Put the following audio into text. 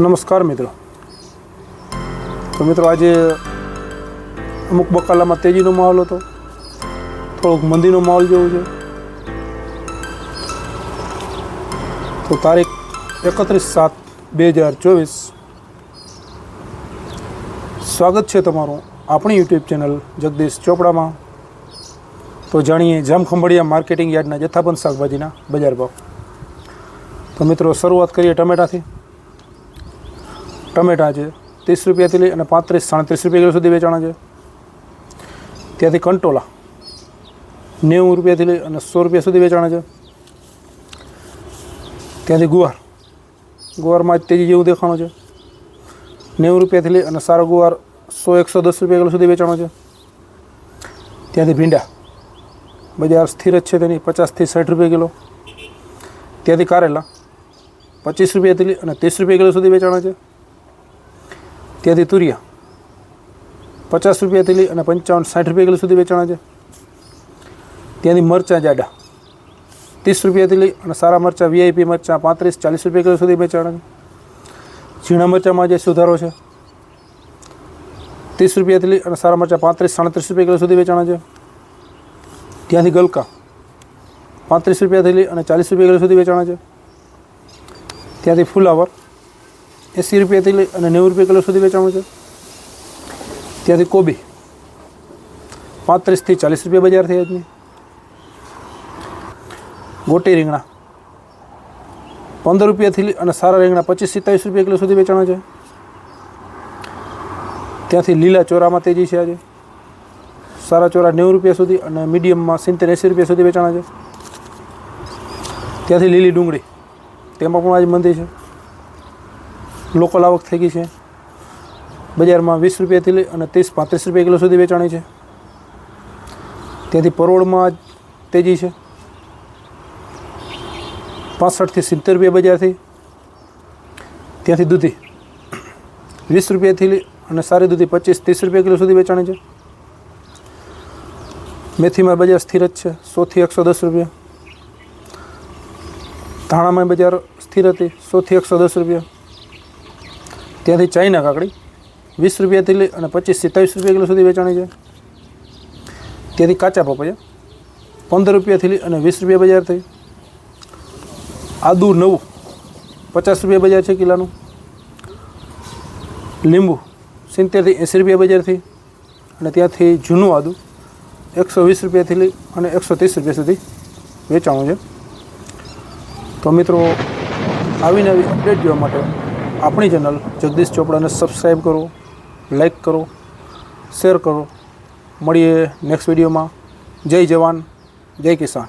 નમસ્કાર મિત્રો. તો મિત્રો આજે અમુક બકાલામાં તેજીનો માહોલ હતો. થોડોક મંદીનો માહોલ જેવું છે. તો તારીખ એકત્રીસ સાત બે હજાર ચોવીસ. સ્વાગત છે તમારું આપણી યુટ્યુબ ચેનલ જગદીશ ચોપડામાં. તો જાણીએ જામખંભળિયા માર્કેટિંગ યાર્ડના જથ્થાબંધ શાકભાજીના બજાર ભાવ. તો મિત્રો શરૂઆત કરીએ ટમેટાથી. ટમેટા છે, ત્રીસ રૂપિયાથી લઈ અને પાંત્રીસ, સાડત્રીસ રૂપિયા કિલો સુધી વેચાણા છે. ત્યાંથી કંટોલા નેવું રૂપિયાથી લઈ અને સો રૂપિયા સુધી વેચાણા છે. ત્યાંથી ગુવાર, ગુવારમાં જ તેજી જેવું દેખાણો છે. નેવું રૂપિયાથી લઈ અને સારો ગુવાર સો, એકસો, દસ રૂપિયા કિલો સુધી વેચાણો છે. ત્યાંથી ભીંડા, બજાર સ્થિર જ છે તેની, પચાસથી સાઠ રૂપિયા કિલો. ત્યાંથી કારેલા, પચીસ રૂપિયાથી લઈ અને ત્રીસ રૂપિયા કિલો સુધી વેચાણા છે. ત્યાંથી તુરિયા. પચાસ રૂપિયાથી લઈ અને પંચાવન સાઠ રૂપિયા કિલો સુધી વેચાણા છે. ત્યાંથી મરચાં જાડા. ત્રીસ રૂપિયાથી લઈ અને સારા મરચાં વીઆઈપી મરચાં, પાંત્રીસ, ચાલીસ રૂપિયા કિલો સુધી વેચાણા છે. ઝીણા મરચાંમાં જે સુધારો છે, ત્રીસ રૂપિયાથી લઈ અને સારા મરચાં, પાંત્રીસ, સાડત્રીસ રૂપિયા કિલો સુધી વેચાણા છે. ત્યાંથી ગલકા, પાંત્રીસ રૂપિયાથી લઈ અને ચાલીસ રૂપિયા કિલો સુધી વેચાણા છે. ત્યાંથી ફુલાવર એંસી રૂપિયાથી લઈ અને નેવું રૂપિયા કિલો સુધી વેચાણું છે. ત્યાંથી કોબી પાંત્રીસથી ચાલીસ રૂપિયા બજાર થઈ આજની. ગોટી રીંગણા પંદર રૂપિયાથી અને સારા રીંગણા પચીસ સિત્તાવીસ રૂપિયા કિલો સુધી વેચાણા છે. ત્યાંથી લીલા ચોરામાં તેજી છે આજે. સારા ચોરા નેવું રૂપિયા સુધી અને મીડિયમમાં સિત્તેર એંસી રૂપિયા સુધી વેચાણા છે. ત્યાંથી લીલી ડુંગળી તેમાં પણ આજે મંદી છે. લોકલ આવક થઈ ગઈ છે. બજારમાં વીસ રૂપિયાથી લઈ અને ત્રીસ પાંત્રીસ રૂપિયા કિલો સુધી વેચાણી છે. ત્યાંથી પરોળમાં તેજી છે. પાસઠથી સિત્તેર રૂપિયા બજારથી. ત્યાંથી દૂધી વીસ રૂપિયાથી અને સારી દૂધી પચીસ ત્રીસ રૂપિયા કિલો સુધી વેચાણી છે. મેથીમાં બજાર સ્થિર જ છે, સોથી એકસો દસ રૂપિયા. ધાણામાં બજાર સ્થિર હતી, સોથી એકસો દસ રૂપિયા. ત્યાંથી ચાઈના કાકડી વીસ રૂપિયાથી લઈ અને પચીસ સિત્તાવીસ રૂપિયા કિલો સુધી વેચાણી છે. ત્યાંથી કાચા પપૈયા પંદર રૂપિયાથી લઈ અને વીસ રૂપિયા બજાર થઈ. આદુ નવું પચાસ રૂપિયા બજાર છે કિલ્લાનું લીંબુ સિત્તેરથી એંસી રૂપિયા બજારથી અને ત્યાંથી જૂનું આદુ એકસો વીસ રૂપિયાથી લઈ અને એકસો ત્રીસ રૂપિયા સુધી વેચાણું છે. તો મિત્રો, આવીને આવી અપડેટ જોવા માટે આપણી ચેનલ જગદીશ ચોપડાને સબસ્ક્રાઈબ કરો લાઈક કરો શેર કરો. મળીએ નેક્સ્ટ વિડીયોમાં જય જવાન, જય કિસાન.